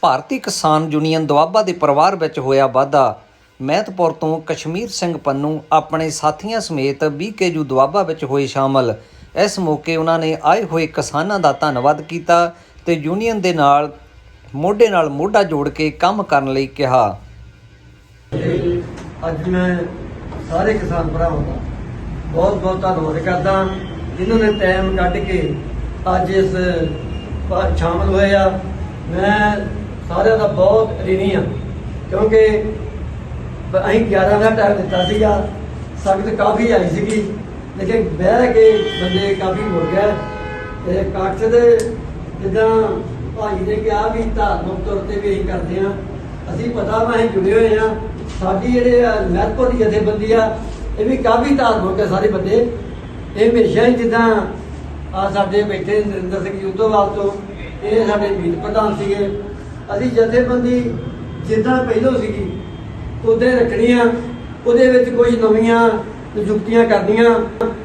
ਭਾਰਤੀ ਕਿਸਾਨ ਯੂਨੀਅਨ ਦੁਆਬਾ ਦੇ ਪਰਿਵਾਰ ਵਿੱਚ ਹੋਇਆ ਵਾਧਾ। ਮਹਿਤਪੁਰ ਤੋਂ ਕਸ਼ਮੀਰ ਸਿੰਘ ਪੰਨੂ ਆਪਣੇ ਸਾਥੀਆਂ ਸਮੇਤ ਬੀਕੇਯੂ ਦੁਆਬਾ ਵਿੱਚ ਹੋਏ ਸ਼ਾਮਲ। ਇਸ ਮੌਕੇ ਉਹਨਾਂ ਨੇ ਆਏ ਹੋਏ ਕਿਸਾਨਾਂ ਦਾ ਧੰਨਵਾਦ ਕੀਤਾ ਤੇ ਯੂਨੀਅਨ ਦੇ ਨਾਲ, ਮੋਢੇ ਨਾਲ ਮੋਢਾ ਜੋੜ ਕੇ ਕੰਮ ਕਰਨ ਲਈ ਕਿਹਾ। ਅੱਜ ਮੈਂ ਸਾਰੇ ਕਿਸਾਨ ਭਰਾਵਾਂ ਦਾ ਬਹੁਤ ਬਹੁਤ ਧੰਨਵਾਦ ਕਰਦਾ ਜਿਨ੍ਹਾਂ ਨੇ ਟਾਈਮ ਕੱਢ ਕੇ ਅੱਜ ਇਸ ਪਾ- ਸ਼ਾਮਲ ਹੋਏ ਆ। ਮੈਂ ਸਾਰਿਆਂ ਦਾ ਬਹੁਤ ਰਿਣੀ ਆ। ਕਿਉਂਕਿ ਅਸੀਂ 11 ਦਾ ਟਾਈਮ ਦਿੱਤਾ ਸੀਗਾ। ਸੰਗਤ ਕਾਫੀ ਆਈ ਸੀਗੀ। ਲੇਕਿਨ ਬਹਿ ਕੇ ਬੰਦੇ ਕਾਫੀ ਮੁੜ ਗਏ। ਤੇ ਕਾਕਸ ਦੇ ਜਿੱਦਾਂ ਭਾਈ ਨੇ ਕਿਹਾ ਵੀ ਧਾਰਮਿਕ ਤੌਰ ਤੇ ਵੀ ਅਸੀਂ ਕਰਦੇ ਆ ਅਸੀਂ ਪਤਾ ਵਾ ਅਸੀਂ ਜੁੜੇ ਹੋਏ ਆ ਸਾਡੀ ਜਿਹੜੇ ਆ ਮਹਿਤਪੁਰ ਦੀ ਜਥੇਬੰਦੀ ਆ, ਇਹ ਵੀ ਕਾਫੀ ਧਾਰਮਿਕ ਆ ਸਾਰੇ ਬੰਦੇ। ਇਹ ਹਮੇਸ਼ਾ ਹੀ ਜਿੱਦਾਂ ਆ ਸਾਡੇ ਬੈਠੇ ਨਰਿੰਦਰ ਸਿੰਘ ਯੁੱਧੋਵਾਲ ਤੋਂ। ਇਹ ਸਾਡੇ ਮੀਤ ਪ੍ਰਧਾਨ ਸੀਗੇ। ਅਸੀਂ ਜਥੇਬੰਦੀ ਜਿੱਦਾਂ ਪਹਿਲੋਂ ਸੀਗੀ ਉੱਦਾਂ ਰੱਖਣੀ ਆ ਉਹਦੇ ਵਿੱਚ ਕੁਝ ਨਵੀਆਂ ਨਿਯੁਕਤੀਆਂ ਕਰਨੀਆਂ।